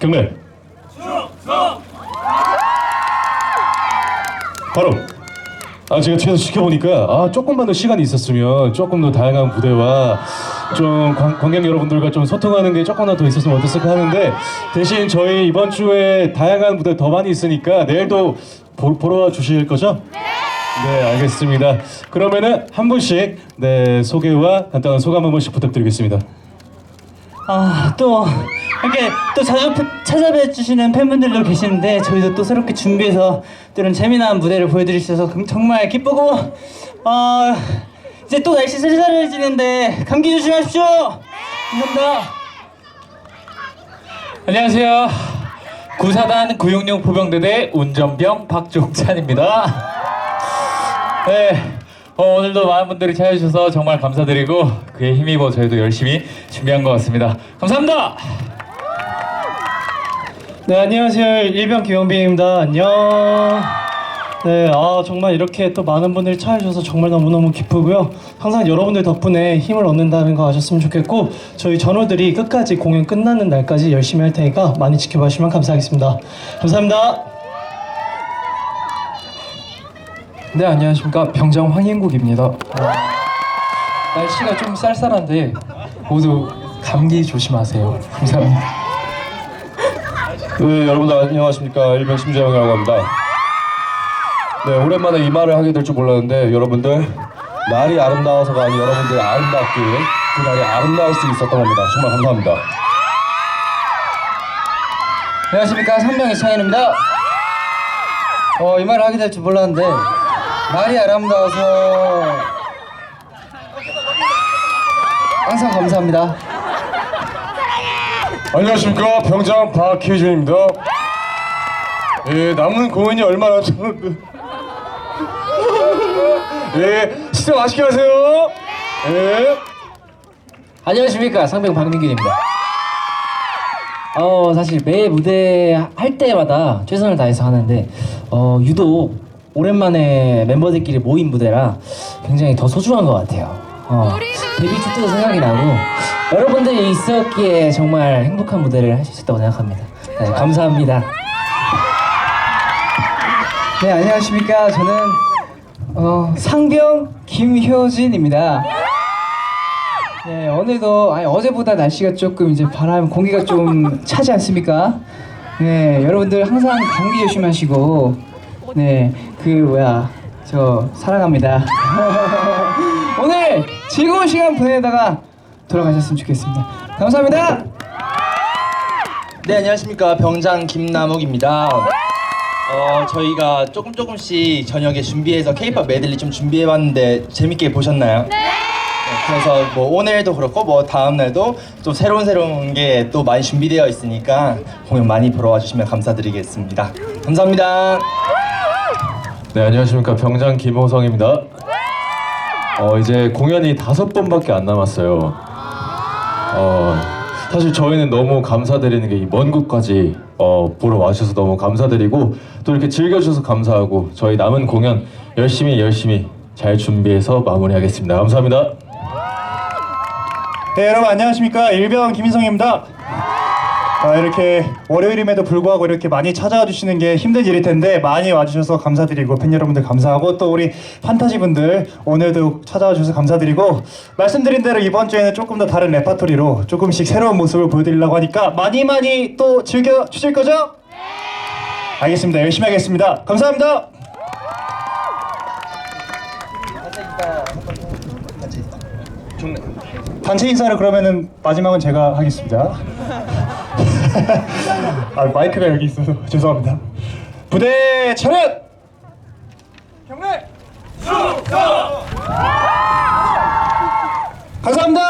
경례. 바로. 아 제가 뒤에서 지켜보니까 아 조금만 더 시간이 있었으면 조금 더 다양한 무대와 좀 관, 관객 여러분들과 좀 소통하는 게 조금만 더 있었으면 어땠을까 하는데 대신 저희 이번 주에 다양한 무대 더 많이 있으니까 내일도 보, 보러 와 주실 거죠? 네 알겠습니다. 그러면은 한 분씩 네 소개와 간단한 소감 한 번씩 부탁드리겠습니다. 아, 또 이렇게 또 자주 펴- 찾아뵈 주시는 팬분들도 계시는데 저희도 또 새롭게 준비해서 또 이런 재미난 무대를 보여드릴 수 있어서 금- 정말 기쁘고 어, 이제 또 날씨 쌀쌀해지는데 감기 조심하십시오. 감사합니다. 안녕하세요. 구사단 966 포병대대 운전병 박종찬입니다. 네, 어, 오늘도 많은 분들이 찾아주셔서 정말 감사드리고 그에 힘입어 저희도 열심히 준비한 것 같습니다. 감사합니다. 네, 안녕하세요. 일병 김영빈입니다. 안녕. 네, 아 정말 이렇게 또 많은 분들이 찾아주셔서 정말 너무너무 기쁘고요. 항상 여러분들 덕분에 힘을 얻는다는 거 아셨으면 좋겠고 저희 전우들이 끝까지 공연 끝나는 날까지 열심히 할 테니까 많이 지켜봐 주시면 감사하겠습니다. 감사합니다. 네 안녕하십니까 병장 황인국입니다. 날씨가 좀 쌀쌀한데 모두 감기 조심하세요. 감사합니다. 네, 여러분들 안녕하십니까 일병 심재영이라고 합니다. 네, 오랜만에 이 말을 하게 될 줄 몰랐는데 여러분들 날이 아름다워서가 아니 여러분들 아름답게 그 날이 아름다울 수 있었던 겁니다. 정말 감사합니다. 안녕하십니까 선병 이창현입니다. 어, 이 말을 하게 될 줄 몰랐는데 날이 아름다워서 항상 감사합니다. 안녕하십니까 병장 박희준입니다. 예, 남은 공연이 얼마 남았는데 예, 식사 맛있게 하세요. 예. 안녕하십니까 상병 박민균입니다. 어 사실 매 무대 할 때마다 최선을 다해서 하는데 어 유독 오랜만에 멤버들끼리 모인 무대라 굉장히 더 소중한 것 같아요. 어 데뷔 초 때도 생각이 나고 여러분들이 있었기에 정말 행복한 무대를 할 수 있었다고 생각합니다. 네, 감사합니다. 네 안녕하십니까 저는 어, 상병 김효진입니다. 네 오늘도 아니 어제보다 날씨가 조금 이제 바람 공기가 좀 차지 않습니까? 네 여러분들 항상 감기 조심하시고 네 그 뭐야 저 사랑합니다. 오늘 즐거운 시간 보내다가 돌아가셨으면 좋겠습니다. 감사합니다. 네 안녕하십니까 병장 김남욱입니다. 어 저희가 조금 조금씩 저녁에 준비해서 K-pop 메들리 좀 준비해봤는데 재밌게 보셨나요? 네. 그래서 뭐 오늘도 그렇고 뭐 다음 날도 또 새로운 새로운 게 또 많이 준비되어 있으니까 공연 많이 보러 와주시면 감사드리겠습니다. 감사합니다. 네, 안녕하십니까 병장 김호성입니다. 어, 이제 공연이 다섯 번밖에 안 남았어요. 어, 사실 저희는 너무 감사드리는 게이먼 곳까지 어, 보러 와주셔서 너무 감사드리고 또 이렇게 즐겨주셔서 감사하고 저희 남은 공연 열심히 열심히 잘 준비해서 마무리하겠습니다. 감사합니다. 네 여러분 안녕하십니까 일병 김인성입니다. 아, 이렇게 월요일임에도 불구하고 이렇게 많이 찾아와 주시는 게 힘든 일일 텐데 많이 와주셔서 감사드리고 팬 여러분들 감사하고 또 우리 판타지 분들 오늘도 찾아와 주셔서 감사드리고 말씀드린 대로 이번 주에는 조금 더 다른 레파토리로 조금씩 새로운 모습을 보여드리려고 하니까 많이 많이 또 즐겨 주실 거죠? 네. 알겠습니다 열심히 하겠습니다 감사합니다. 단체 인사를 그러면은 마지막은 제가 하겠습니다. 아 마이크가 여기 있어서 죄송합니다. 부대 차렷! 경례! 감사합니다.